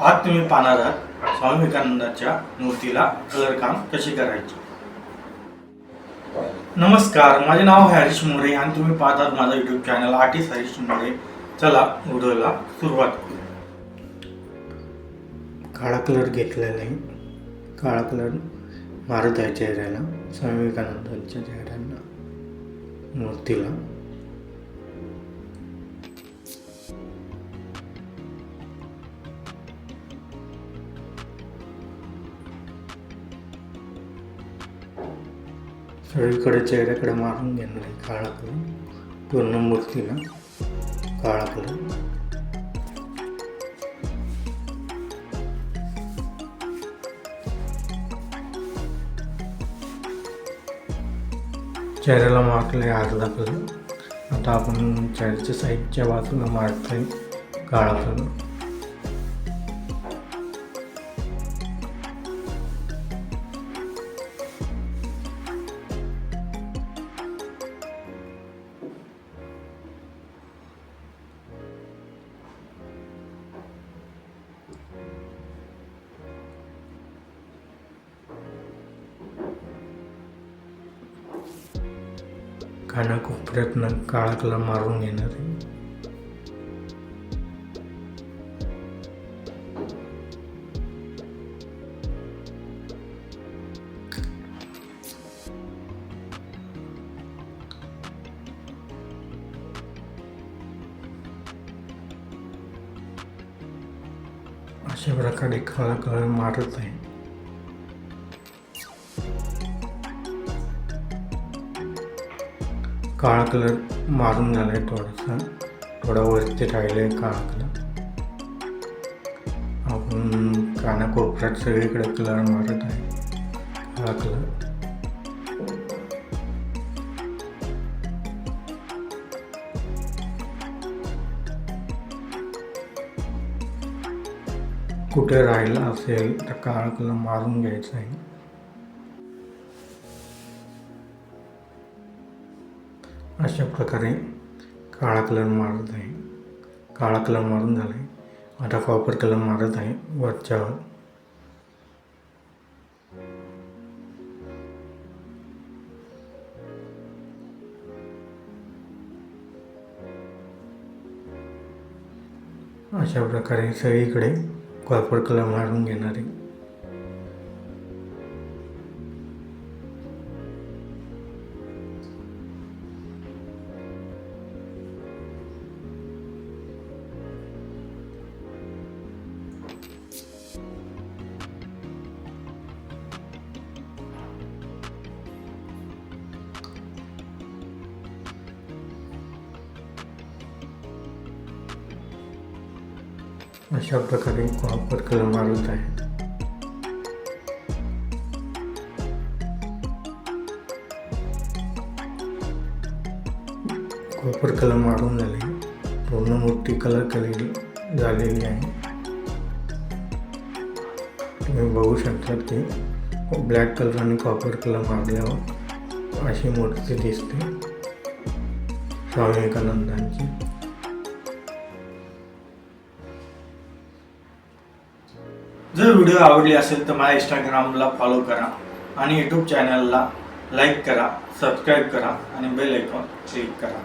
आज तुम्ही पाहणार आहात स्वामी विवेकानंदाच्या मूर्तीला कलर काम कसे करायचे? नमस्कार माझे नाव आहे हरीश मोरे आणि तुम्ही पाहतात माझा YouTube channel artist Harish More. चला व्हिडिओला सुरुवात करू. काळा कलर घेतलेला आहे काळा कलर मारत आहे चेहऱ्याला स्वामी विवेकानंदांच्या चेहऱ्यांना मूर्तीला. सगळीकडे चेहऱ्याकडे मारून घेणार आहे काळा कलर पूर्ण मूर्तीला काळा कलर चेहऱ्याला मारले अर्धा कलर आता आपण चेहऱ्याच्या साईडच्या बाजूला मारतोय काळा कलर कानाकोपऱ्यातनं काळा कलर मारून घेणार आहे अशा प्रकारे काळा कलर मारत आहे काळा कलर मारून झाला आहे थोडासा थोडा वरती राहिला आहे काळा कलर आपण कानाकोपऱ्यात सगळीकडे कलर मारत आहे काळा कलर कुठे राहिला असेल तर काळा कलर मारून घ्यायचा आहे अशा प्रकारे काळा कलर मारत आहे. काळा कलर मारून झाला आहे आता कॉपर कलर मारत आहे. वरच्यावर अशा प्रकारे सगळीकडे कॉपर कलर मारून घेणार. आहे अशा प्रकारे कॉपर कलर मारत आहे. कॉपर कलर मारून झाले. पूर्ण मूर्ती कलर केलेली झालेली आहे. तुम्ही बघू शकता की ब्लॅक कलर आणि कॉपर कलर मारल्यावर अशी मूर्ती दिसते. स्वामी विवेकानंदांची. जर व्हिडिओ आवडली असेल तर माझ्या इंस्टाग्रामला फॉलो करा आणि यूट्यूब चॅनलला लाईक करा सबस्क्राईब करा आणि बेल आयकॉन क्लिक करा.